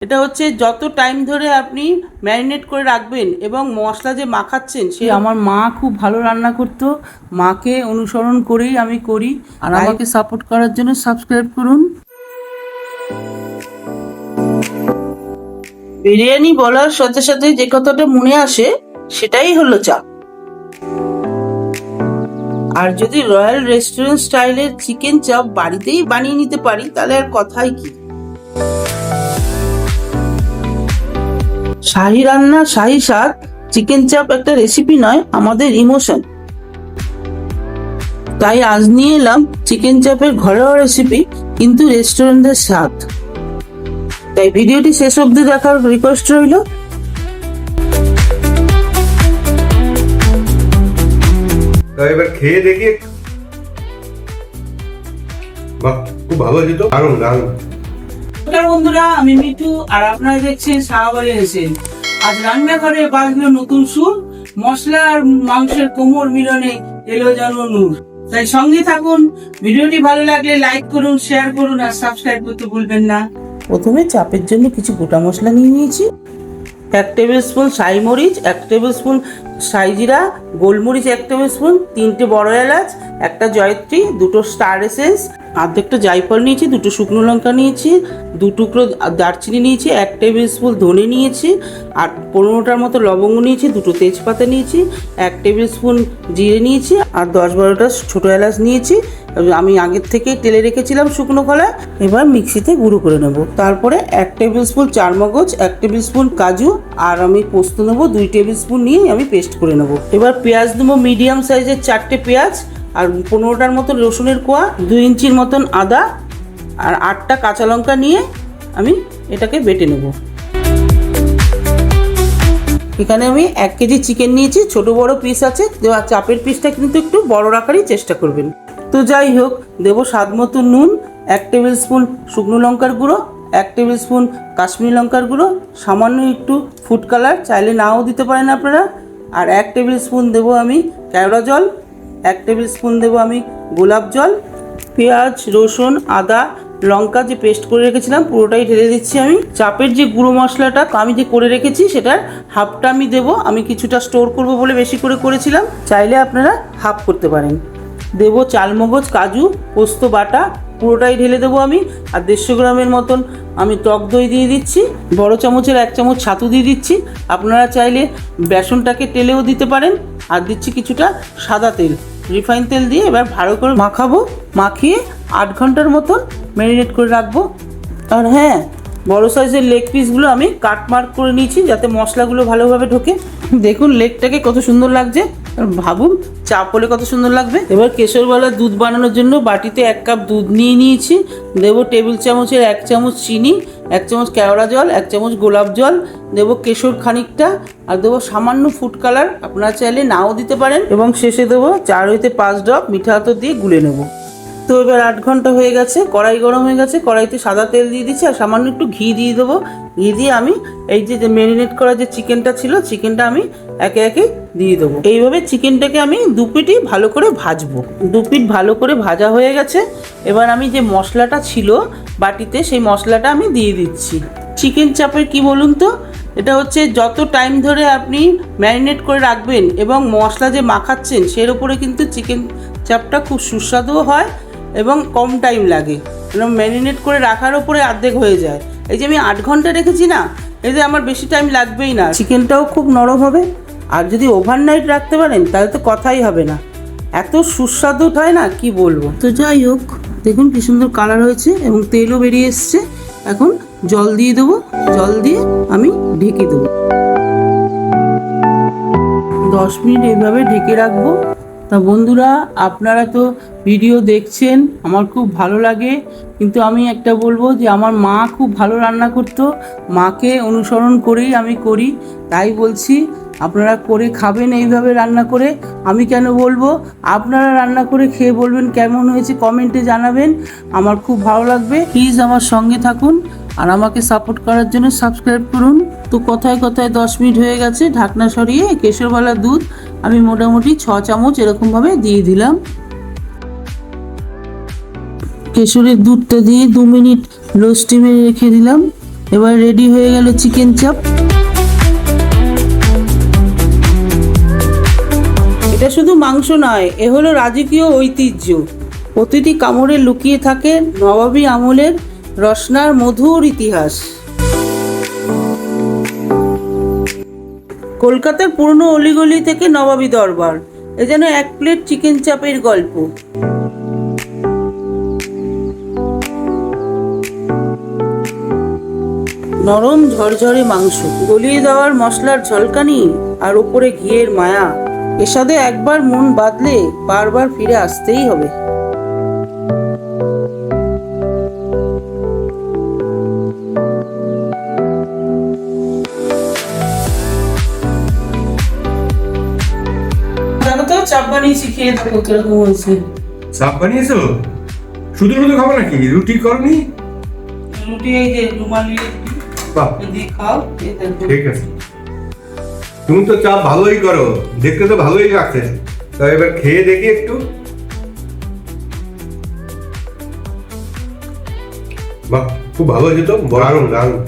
এটা হচ্ছে যত টাইম ধরে আপনি ম্যারিনেট করে রাখবেন এবং মশলা যে মাখাচ্ছেন সে আমার মা খুব ভালো রান্না করতো। মাকে অনুসরণ করেই আমি করি। আর আমাকে সাপোর্ট করার জন্য সাবস্ক্রাইব করুন। বিরিয়ানি বলার সাথে সাথে যে কথাটা মনে আসে সেটাই হলো চাপ। আর যদি রয়্যাল রেস্টুরেন্ট স্টাইলের চিকেন চাপ বাড়িতেই বানিয়ে নিতে পারি তাহলে আর কথাই কি? শাহি রান্না, শাহি স্বাদ চিকেন চাপ একটা রেসিপি নয়, আমাদের ইমোশন তাই আজ নিয়ে এলাম চিকেন চাপের ঘরোয়া রেসিপি কিন্তু রেস্টুরেন্টের স্বাদ। তাই ভিডিওটি শেষ অবধি দেখার রিকোয়েস্ট রইল। এবার খেয়ে দেখি। বাহ, খুব ভালো হয়েছে তো। দারুণ। নমস্কার বন্ধুরা, আমি মিঠু, আর আপনারা দেখছেন শাহবাড়ি এসেছেন আজ রান্নাঘরে বাজলো নতুন সুর মশলা আর মাংসের কোমর মিলনে এলো যেন নূর। তাই সঙ্গে থাকুন, ভিডিওটি ভালো লাগলে লাইক করুন, শেয়ার করুন, আর সাবস্ক্রাইব করতে ভুলবেন না। প্রথমে চাপের জন্য কিছু গোটা মশলা নিয়ে নিয়েছি। এক টেবিল স্পুন সাই মরিচ, এক টেবিল স্পুন সাই জিরা, গোলমরিচ এক টেবিল স্পুন, তিনটে বড় এলাচ, একটা জয়ত্রী, দুটো স্টার এসেন্স অর্ধেকটা জায়ফল নিয়েছি, দুটো শুকনো লঙ্কা নিয়েছি, দু টুকরো দারচিনি নিয়েছি, এক টেবিল স্পুন ধনে নিয়েছি, আর পনেরোটার মতো লবঙ্গ নিয়েছি, দুটো তেজপাতা নিয়েছি, এক টেবিল স্পুন জিরে নিয়েছি, আর দশ বারোটা ছোটো এলাচ নিয়েছি। আমি আগের থেকে তেলে রেখেছিলাম শুকনো কলা, এবার মিক্সিতে গুঁড়ো করে নেব। তারপরে এক টেবিল স্পুন চারমগজ, এক টেবিল স্পুন কাজু, আর আমি পোস্ত নেব, দুই টেবিল স্পুন নিয়ে আমি পেস্ট করে নেব। এবার পেঁয়াজ দেবো মিডিয়াম সাইজের চারটে পেঁয়াজ আর পনেরোটার মতন রসুনের কোয়া, দুই ইঞ্চির মতন আদা আর আটটা কাঁচা লঙ্কা নিয়ে আমি এটাকে বেটে নেব। এখানে আমি এক কেজি চিকেন নিয়েছি, ছোট বড় পিস আছে চাপের পিসটা কিন্তু একটু বড় রাখারই চেষ্টা করবেন। তো যাই হোক, দেবো স্বাদ মতো নুন, এক টেবিল স্পুন শুকনো লঙ্কার গুঁড়ো, এক টেবিল স্পুন কাশ্মীরি লঙ্কার গুঁড়ো, সামান্য একটু ফুড কালার চাইলে নাও দিতে পারেন আপনারা, আর এক টেবিল স্পুন দেবো আমি কেওড়া জল এক টেবিল স্পুন দেবো আমি, গোলাপ জল, পেঁয়াজ, রসুন, আদা, লঙ্কা যে পেস্ট করে রেখেছিলাম, পুরোটাই ঢেলে দিচ্ছি আমি। চাপের যে গুঁড়ো মশলাটা আমি যে করে রেখেছি, সেটার হাফটা আমি দেবো। আমি কিছুটা স্টোর করব বলে বেশি করে করেছিলাম। চাইলে আপনারা হাফ করতে পারেন। দেবো চালমগজ, কাজু, পোস্ত, বাটা, পুরোটাই ঢেলে দেবো আমি। আর দেড়শো গ্রামের মতন আমি টক দই দিয়ে দিচ্ছি। বড় চামচের এক চামচ ছাতু দিয়ে দিচ্ছি। আপনারা চাইলে বেসনটাকে তেলেও দিতে পারেন। আর দিচ্ছি কিছুটা সাদা তেল। রিফাইন তেল দিয়ে এবার ভালো করে মাখাবো, মাখিয়ে আট ঘণ্টার মতন ম্যারিনেট করে রাখব। আর হ্যাঁ বড়ো সাইজের লেগ পিসগুলো আমি কাটমার্ক করে নিয়েছি যাতে মশলাগুলো ভালোভাবে ঢোকে। দেখুন লেগটাকে কত সুন্দর লাগছে। ভাবুন, চা হলে কত সুন্দর লাগবে? এবার কেশরওয়ালা দুধ বানানোর জন্য বাটিতে এক কাপ দুধ নিয়ে নিয়েছি। দেবো টেবিল চামচের এক চামচ চিনি, এক চামচ কেওড়া জল, এক চামচ গোলাপ জল, দেবো কেশর খানিকটা, আর দেবো সামান্য ফুড কালার, আপনারা চাইলে নাও দিতে পারেন। এবং শেষে দেবো চার হইতে পাঁচ ড্রপ মিঠা হাতর দিয়ে গুলে নেব। তো এবার আট ঘণ্টা হয়ে গেছে, কড়াই গরম হয়ে গেছে, কড়াইতে সাদা তেল দিয়ে দিচ্ছি, আর সামান্য একটু ঘি দিয়ে দেবো। ঘি দিয়ে আমি এই যে ম্যারিনেট করা যে চিকেনটা ছিল চিকেনটা আমি একে একে দিয়ে দেবো। এইভাবে চিকেনটাকে আমি দু পিঠই ভালো করে ভাজবো। দু পিঠ ভালো করে ভাজা হয়ে গেছে। এবার আমি যে মশলাটা ছিল বাটিতে, সেই মশলাটা আমি দিয়ে দিচ্ছি। চিকেন চাপের কি বলুন তো? এটা হচ্ছে যত টাইম ধরে আপনি ম্যারিনেট করে রাখবেন এবং মশলা যে মাখাচ্ছেন, সের উপরে কিন্তু চিকেন চাপটা খুব সুস্বাদুও হয় এবং কম টাইম লাগে। ম্যারিনেট করে রাখার ওপরে অর্ধেক হয়ে যায়। এই যে আমি আট ঘণ্টা রেখেছি না, এই যে আমার বেশি টাইম লাগবেই না। চিকেনটাও খুব নরম হবে। আর যদি ওভারনাইট রাখতে পারেন, তাহলে তো কথাই হবে না। এত সুস্বাদু হয় না, কি বলব? তো যাই হোক, দেখুন কি সুন্দর কালার হয়েছে এবং তেলও বেরিয়ে এসছে। এখন জল দিয়ে দেবো। জল দিয়ে আমি ঢেকে দেবো। দশ মিনিট এইভাবে ঢেকে রাখব। তা বন্ধুরা, আপনারা তো ভিডিও দেখছেন, আমার খুব ভালো লাগে। কিন্তু আমি একটা বলব যে, আমার মা খুব ভালো রান্না করতো। মাকে অনুসরণ করেই আমি করি। তাই বলছি, আপনারা করে খাবেন এইভাবে রান্না করে। আমি কেন বলব, আপনারা রান্না করে খেয়ে বলবেন কেমন হয়েছে কমেন্টে জানাবেন। আমার খুব ভালো লাগবে। প্লিজ আমার সঙ্গে থাকুন আর আমাকে সাপোর্ট করার জন্য সাবস্ক্রাইব করুন। তো কথায় কথায় দশ মিনিট হয়ে গেছে, ঢাকনা সরিয়ে কেশরওয়ালা দুধ আমি মোটামুটি ছ চামচ এরকমভাবে দিয়ে দিলাম। কেশরের দুধটা দিয়ে দু মিনিট লো স্টিমে রেখে দিলাম। এবার রেডি হয়ে গেল চিকেন চাপ এটা শুধু মাংস নয়, এ হলো রাজকীয় ঐতিহ্য। প্রতিটি কামড়ে লুকিয়ে থাকে নবাবী আমলের রসনার মধুর ইতিহাস। কলকাতার পুরনো অলিগলি থেকে নবাবী দরবার। এ যেন এক প্লেট চিকেন চাপের গল্প। নরম ঝরঝরে মাংস, গলিয়ে দেওয়ার মশলার ঝলকানি আর ওপরে ঘিয়ের মায়া। এর সাথে একবার মন বাদলে বারবার ফিরে আসতেই হবে। বানিয়েছি খেয়ে দেখো কীরকম হয়েছে? বানিয়েছো শুধু শুধু খাব নাকি? রুটি করনি? রুটি এই যে রুমালি দিয়ে খাও ঠিক আছে। তুমি তো চাপ ভালোই করো। দেখতে তো ভালোই লাগছে। তা এবার খেয়ে দেখি একটু। বাহ খুব ভালো হয়েছে তো। দারুণ দারুণ।